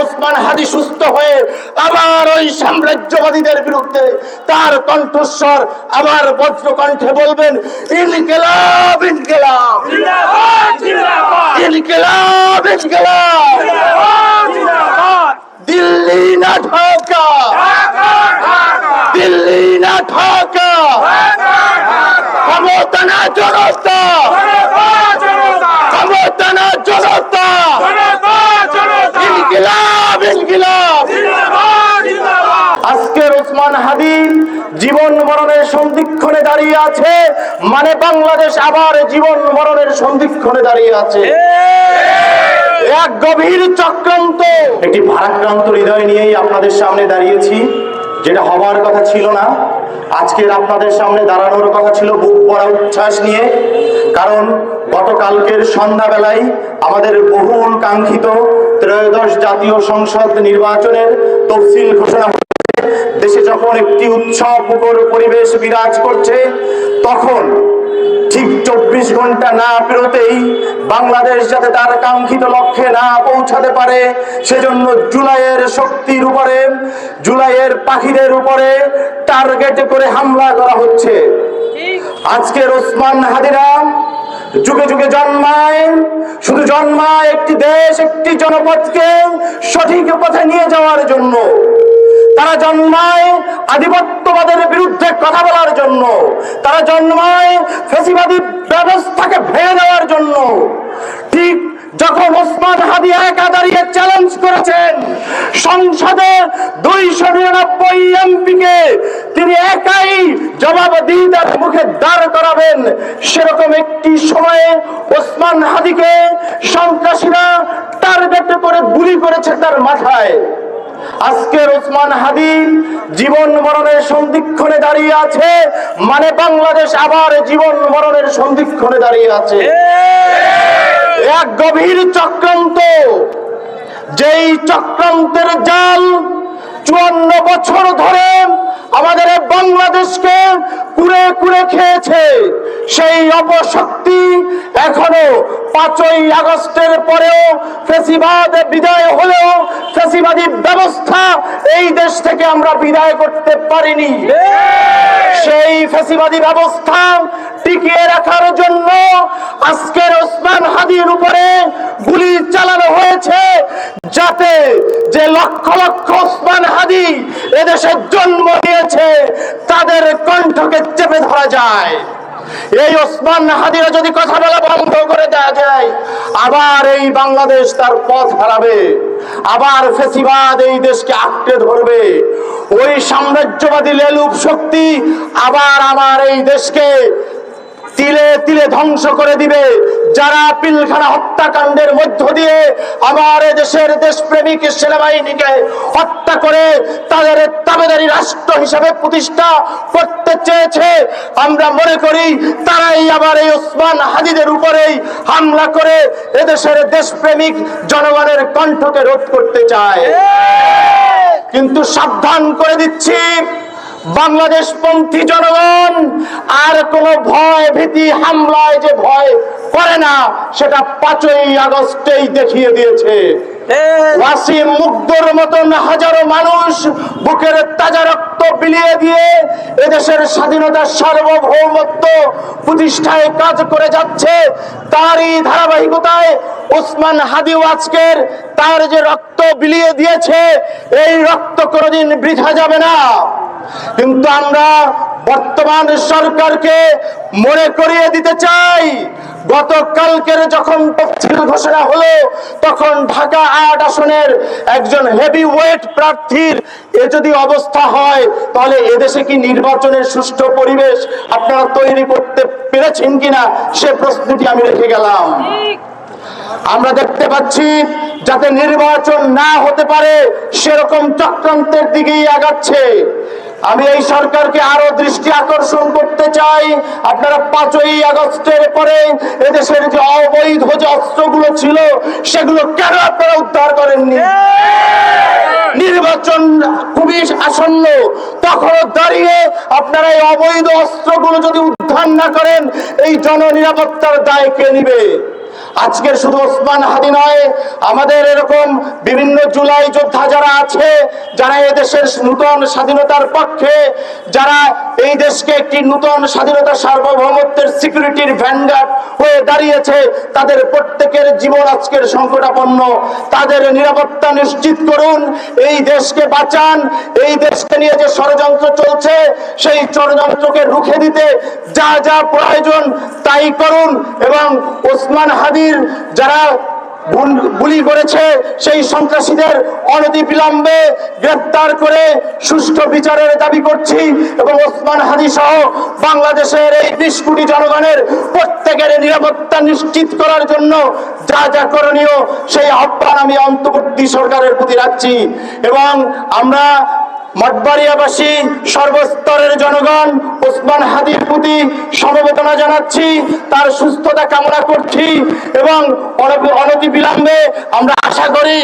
ওসমান হাদি সুস্থ হয়ে আবার ওই সাম্রাজ্যবাদীদের বিরুদ্ধে তার কণ্ঠস্বর আবার বজ্র কণ্ঠে বলবেন ইনকিলাব ইনকিলাব। দিল্লি না ঢাকা। দিল্লি না ঢাকা। ক্ষমতা না জনতা ক্ষমতা না জনতা ইনকিলাব ইনকিলাব আজকের ওসমান হাদি জীবন মরণের সন্ধিক্ষণে দাঁড়িয়ে আছে। মানে বাংলাদেশ আবার জীবন মরণের সন্ধিক্ষণে দাঁড়িয়ে আছে। এক গভীর চক্রান্ত। একটি ভারাক্রান্ত হৃদয় নিয়েই আপনাদের সামনে দাঁড়িয়েছি যেটা হবার কথা ছিল না। আজকের আপনাদের সামনে দাঁড়ানোর কথা ছিল বুক পড়া উচ্ছ্বাস নিয়ে। কারণ গতকালকের সন্ধ্যাবেলায় আমাদের বহুল কাঙ্ক্ষিত ত্রয়োদশ জাতীয় সংসদ নির্বাচনের তফসিল ঘোষণা দেশে যখন একটি উৎসব, মুখর পরিবেশ বিরাজ করছে, তখন ঠিক চব্বিশ ঘণ্টা না পেরোতেই বাংলাদেশ যাতে তার কাঙ্ক্ষিত লক্ষ্যে না পৌঁছাতে পারে, সেজন্য জুলাইয়ের শক্তির উপরে, জুলাইয়ের পাখিদের উপরে টার্গেট করে হামলা করা হচ্ছে। আজকের ওসমান হাদিরা যুগে যুগে জন্মায়, শুধু জন্মায় একটি দেশ, একটি জনপদকে সঠিক পথে নিয়ে যাওয়ার জন্য। জন্মায় আধিপত্যবাদের বিরুদ্ধে কথা বলার জন্য। তারা জন্মায় ফেসিবাদী ব্যবস্থাকে ভেঙে দেওয়ার জন্য। ঠিক যখন ওসমান হাদি একা দাঁড়িয়ে চ্যালেঞ্জ করেছেন, সংসদে দুইশো নিরানব্বই এমপিকে তিনি একাই জবাবদিহিতার মুখে দাঁড় করাবেন। সেরকম একটি সময়ে ওসমান হাদিকে সন্ত্রাসীরা টার্গেট করে গুলি করেছে তার মাথায়। আজকের ওসমান হাদি জীবন মরণের সন্ধিক্ষণে দাঁড়িয়ে আছে। মানে বাংলাদেশ আবার জীবন মরণের সন্ধিক্ষণে দাঁড়িয়ে আছে। এক গভীর চক্রান্ত। যেই চক্রান্তের জাল চুয়ান্ন বছর ধরে আমাদের বাংলাদেশকে কুড়ে কুড়ে খেয়েছে। সেই অপশক্তি এখনও পাঁচই আগস্টের পরেও ফেসিবাদ বিদায় হলেও ফেসিবাদী ব্যবস্থা এই দেশ থেকে আমরা বিদায় করতে পারিনি। সেই ফেসিবাদী ব্যবস্থা টিকিয়ে রাখার জন্য আজকের ওসমান হাদির উপরে গুলি চালানো হয়েছে, যাতে যে লক্ষ লক্ষ ওসমান হাদি এদেশে জন্ম নিয়েছে তাদের কণ্ঠকে চেপে ধরা যায়। এই ওসমান হাদিরা যদি কথা বলা বন্ধ করে দেওয়া যায়, আবার এই বাংলাদেশ তার পথ হারাবে, আবার ফেসিবাদ এই দেশকে আঁকড়ে ধরবে, ওই সাম্রাজ্যবাদী লেলুপ শক্তি আবার আমার এই দেশকে তিলে তিলে ধ্বংস করে দিবে। যারা পিলখানা হত্যাকাণ্ডের মধ্য দিয়ে আমার দেশের দেশপ্রেমিক সেনাবাহিনীকে হত্যা করে তাদের তাবেদারি রাষ্ট্র হিসাবে প্রতিষ্ঠা করতে চেয়েছে আমরা মনে করি তারাই আবার এই ওসমান হাজিদের উপরেই হামলা করে এদেশের দেশপ্রেমিক জনগণের কণ্ঠকে রোধ করতে চায়। কিন্তু সাবধান করে দিচ্ছি। বাংলাদেশ পন্থী জনগণ আর কোনো ভয় ভীতি হামলায় যে ভয় করে না সেটা পাঁচই আগস্টেই দেখিয়ে দিয়েছে। ওয়াসিম মুগ্ধর মতন হাজারো মানুষ বুকের তাজা রক্ত বিলিয়ে দিয়ে এদেশের স্বাধীনতার সার্বভৌমত্ব প্রতিষ্ঠায় কাজ করে যাচ্ছে। তারই ধারাবাহিকতায় ওসমান হাদি আজকের তার যে রক্ত বিলিয়ে দিয়েছে এই রক্ত কোনোদিন বৃথা যাবে না। কিন্তু আমরা বর্তমান সরকারকে মনে করিয়ে দিতে চাই। গতকালকের যখন তফসিল ঘোষণা হলো, তখন ঢাকা আট আসনের একজন হেভি ওয়েট প্রার্থীর এ যদি অবস্থা হয়, তাহলে এদেশে কি নির্বাচনের সুষ্ঠু পরিবেশ আপনারা তৈরি করতে পেরেছেন কিনা, সে প্রশ্নটি আমি রেখে গেলাম। আমরা দেখতে পাচ্ছি, যাতে নির্বাচন না হতে পারে, সেরকম চক্রান্তের দিকেই আগাচ্ছে। আমি এই সরকারকে আরও দৃষ্টি আকর্ষণ করতে চাই। আপনারা পাঁচই আগস্টের পরে এদেশের যে অবৈধ যে অস্ত্রগুলো ছিল, সেগুলো কেন আপনারা উদ্ধার করেননি? নির্বাচন খুবই আসন্ন। তখনও দাঁড়িয়ে আপনারা এই অবৈধ অস্ত্রগুলো যদি উদ্ধার না করেন, এই জননিরাপত্তার দায় কে নিবে? আজকের শুধু ওসমান হাদি নয়, আমাদের এরকম বিভিন্ন জুলাই যোদ্ধা যারা আছে, যারা এদেশের নূতন স্বাধীনতার পক্ষে, যারা এই দেশকে একটি নূতন স্বাধীনতা সার্বভৌমত্বের সিকিউরিটির ভ্যানগার্ড হয়ে দাঁড়িয়েছে, তাদের প্রত্যেকের জীবন আজকের সংকটাপন্ন। তাদের নিরাপত্তা নিশ্চিত করুন, এই দেশকে বাঁচান, এই দেশকে নিয়ে যে ষড়যন্ত্র চলছে, সেই ষড়যন্ত্রকে রুখে দিতে যা যা প্রয়োজন তাই করুন এবং ওসমান হাদির যারা গুলি করেছে, সেই সন্ত্রাসীদের অনতিবিলম্বে গ্রেপ্তার করে সুষ্ঠু বিচারের দাবি করছি এবং ওসমান হাদি সহ বাংলাদেশের এই বিশ কোটি জনগণের প্রত্যেকের নিরাপত্তা নিশ্চিত করার জন্য যা যা করণীয়, সেই আহ্বান আমি অন্তর্বর্তী সরকারের প্রতি রাখছি। এবং আমরা মঠবাড়িয়াবাসী, সর্বস্তরের জনগণ ওসমান হাদির প্রতি সমবেদনা জানাচ্ছি, তার সুস্থতা কামনা করছি এবং অনতি বিলম্বে আমরা আশা করি